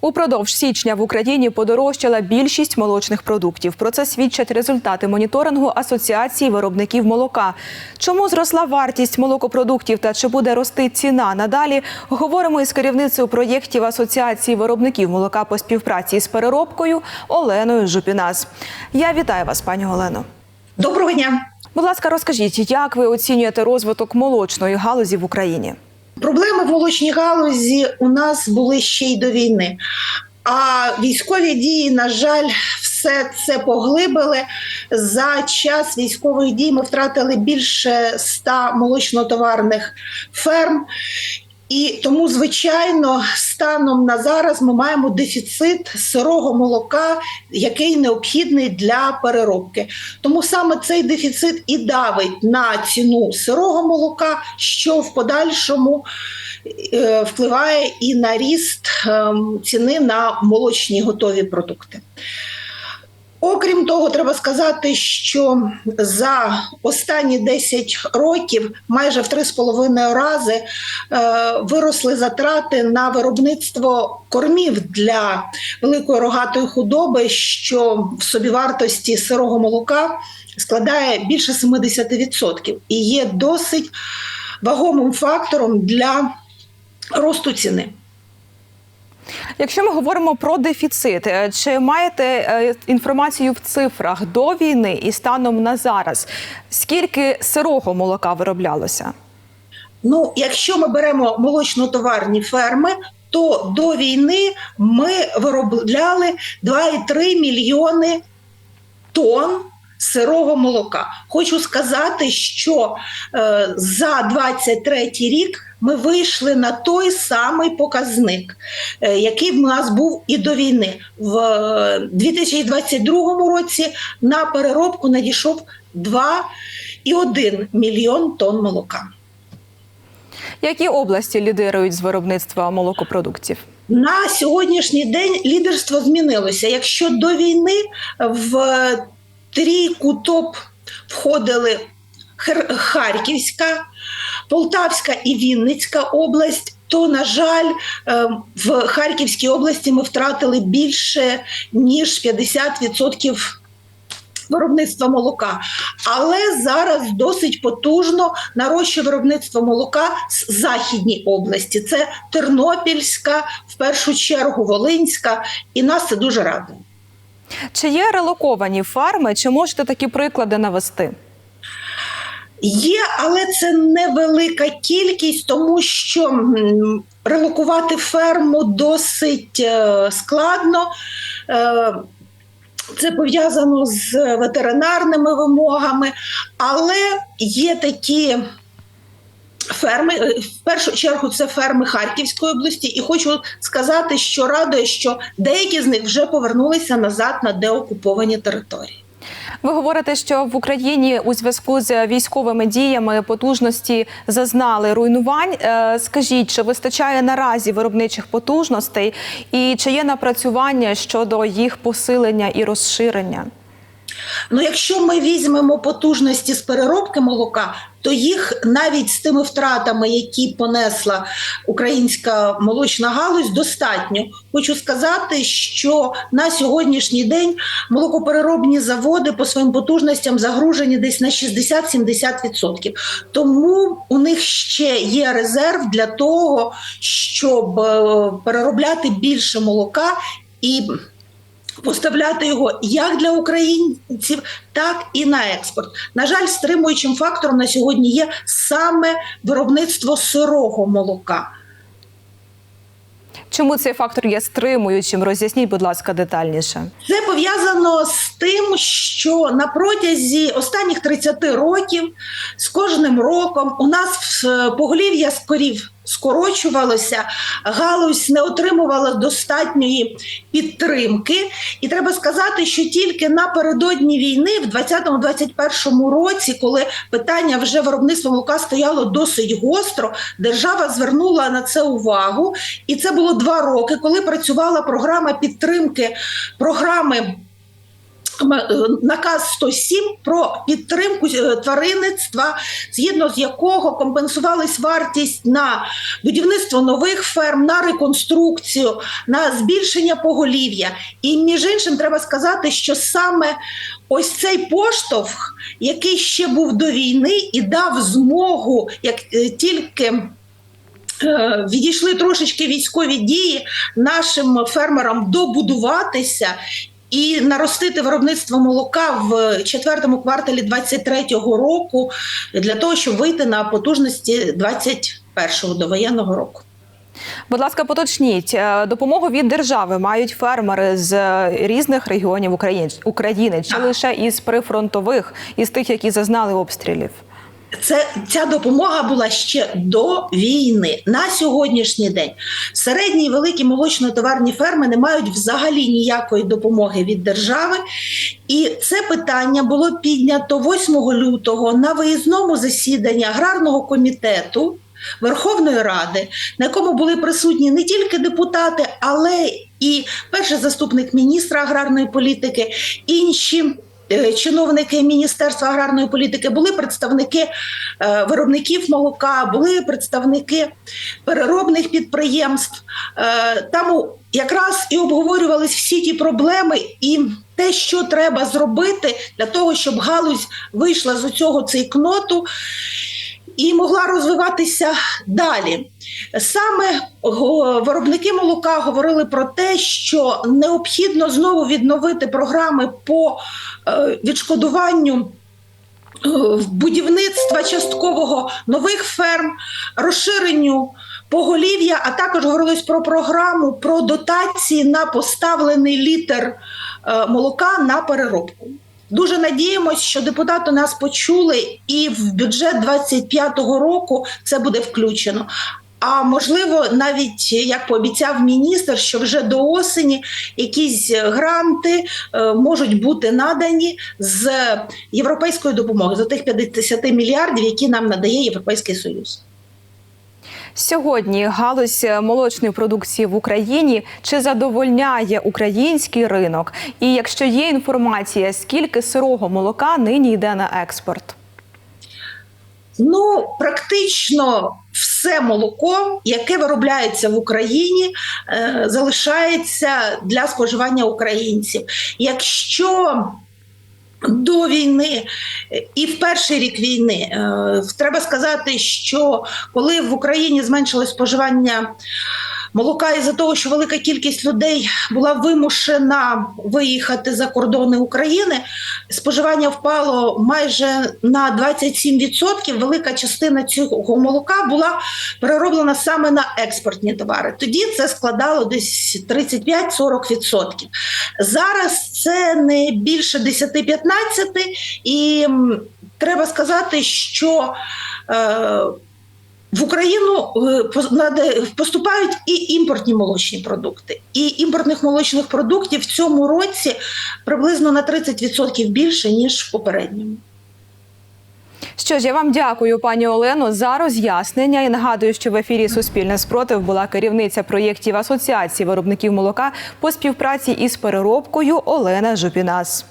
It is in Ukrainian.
Упродовж січня в Україні подорожчала більшість молочних продуктів. Про це свідчать результати моніторингу Асоціації виробників молока. Чому зросла вартість молокопродуктів та чи буде рости ціна надалі? Говоримо із керівницею проєктів Асоціації виробників молока по співпраці з переробкою Оленою Жупінас. Я вітаю вас, пані Олено. Доброго дня. Будь ласка, розкажіть, як ви оцінюєте розвиток молочної галузі в Україні? Проблеми в молочній галузі у нас були ще й до війни. А військові дії, на жаль, все це поглибили. За час військових дій ми втратили більше ста молочно-товарних ферм. І тому, звичайно, станом на зараз ми маємо дефіцит сирого молока, який необхідний для переробки. Тому саме цей дефіцит і давить на ціну сирого молока, що в подальшому е, впливає і на ріст ем, ціни на молочні готові продукти. Окрім того, треба сказати, що за останні 10 років майже в 3,5 рази е, виросли затрати на виробництво кормів для великої рогатої худоби, що в собівартості сирого молока складає більше 70% і є досить вагомим фактором для росту ціни. Якщо ми говоримо про дефіцит, е, чи маєте е, інформацію в цифрах до війни і станом на зараз? Скільки сирого молока вироблялося? Ну, якщо ми беремо молочно-товарні ферми, то до війни ми виробляли 2,3 мільйони тонн сирого молока. Хочу сказати, що е, за 23 рік ми вийшли на той самий показник, е, який в нас був і до війни. В е, 2022 році на переробку надійшов 2,1 мільйон тонн молока. Які області лідирують з виробництва молокопродуктів? На сьогоднішній день лідерство змінилося. Якщо до війни в трійку топ входили Харківська, Полтавська і Вінницька область, то, на жаль, е, в Харківській області ми втратили більше ніж 50% виробництва молока. Але зараз досить потужно нарощує виробництво молока з західній області. Це Тернопільська, в першу чергу Волинська, і нас це дуже радує. Чи є релоковані фарми? Чи можете такі приклади навести? Є, але це невелика кількість, тому що релокувати ферму досить е, складно. Е, Це пов'язано з ветеринарними вимогами, але є такі ферми. е, В першу чергу це ферми Харківської області, і хочу сказати, що радує, що деякі з них вже повернулися назад на деокуповані території. Ви говорите, що в Україні у зв'язку з військовими діями потужності зазнали руйнувань. Е, Скажіть, чи вистачає наразі виробничих потужностей, і чи є напрацювання щодо їх посилення і розширення? Ну, якщо ми візьмемо потужності з переробки молока, то їх навіть з тими втратами, які понесла українська молочна галузь, достатньо. Хочу сказати, що на сьогоднішній день молокопереробні заводи по своїм потужностям загружені десь на 60-70%. Тому у них ще є резерв для того, щоб е, переробляти більше молока і поставляти його як для українців, так і на експорт. На жаль, стримуючим фактором на сьогодні є саме виробництво сирого молока. Чому цей фактор є стримуючим? Роз'ясніть, будь ласка, детальніше. Це пов'язано з тим, що на протязі останніх 30 років з кожним роком у нас е, поголів'я з корів скорочувалося, галузь не отримувала достатньої підтримки. І треба сказати, що тільки напередодні війни, в 2020-2021 році, коли питання вже виробництва молока стояло досить гостро, держава звернула на це увагу. І це було два роки, коли працювала програма підтримки програми наказ 107 про підтримку е, тваринництва, згідно з якого компенсувалась вартість на будівництво нових ферм, на реконструкцію, на збільшення поголів'я. І між іншим, треба сказати, що саме ось цей поштовх, який ще був до війни, і дав змогу, як е, тільки. е, Відійшли трошечки військові дії нашим фермерам добудуватися і наростити виробництво молока в четвертому кварталі 2023 року для того, щоб вийти на потужності 21-го довоєнного року. Будь ласка, поточніть е, допомогу від держави мають фермери з різних регіонів України, України чи лише із прифронтових, із тих, які зазнали обстрілів. Це ця допомога була ще до війни. На сьогоднішній день середні і великі молочно-товарні ферми не мають взагалі ніякої допомоги від держави. І це питання було піднято 8 лютого на виїзному засіданні аграрного комітету. Верховної Ради, на якому були присутні не тільки депутати, але і перший заступник міністра аграрної політики, інші чиновники Міністерства аграрної політики, були представники е, виробників молока, були представники переробних підприємств. Е, Там якраз і обговорювались всі ті проблеми і те, що треба зробити для того, щоб галузь вийшла з цього цейкноту і могла розвиватися далі. Саме виробники молока говорили про те, що необхідно знову відновити програми по е, відшкодуванню. е, Будівництва часткового нових ферм, розширенню поголів'я, а також говорилось про програму про дотації на поставлений літр е, молока на переробку. Дуже надіємось, що депутати нас почули, і в бюджет 25-го року це буде включено. А можливо, навіть як пообіцяв міністр, що вже до осені якісь гранти е, можуть бути надані з європейської допомоги за тих 50 мільярдів, які нам надає Європейський Союз. Сьогодні галузь молочної продукції в Україні чи задовольняє український ринок? І якщо є інформація, скільки сирого молока нині йде на експорт? Ну, практично все молоко, яке виробляється в Україні, е, залишається для споживання українців. Якщо до війни і в перший рік війни е, треба сказати, що коли в Україні зменшилось споживання молока із-за того, що велика кількість людей була вимушена виїхати за кордони України, споживання впало майже на 27%. Велика частина цього молока була перероблена саме на експортні товари. Тоді це складало десь 35-40%. Зараз це не більше 10-15%, і треба сказати, що е, в Україну е, поступають і імпортні молочні продукти. І імпортних молочних продуктів в цьому році приблизно на 30% більше, ніж в попередньому. Що ж, я вам дякую, пані Олено, за роз'яснення. І нагадую, що в ефірі Суспільне спротив була керівниця проєктів Асоціації виробників молока по співпраці із переробкою Олена Жупінас.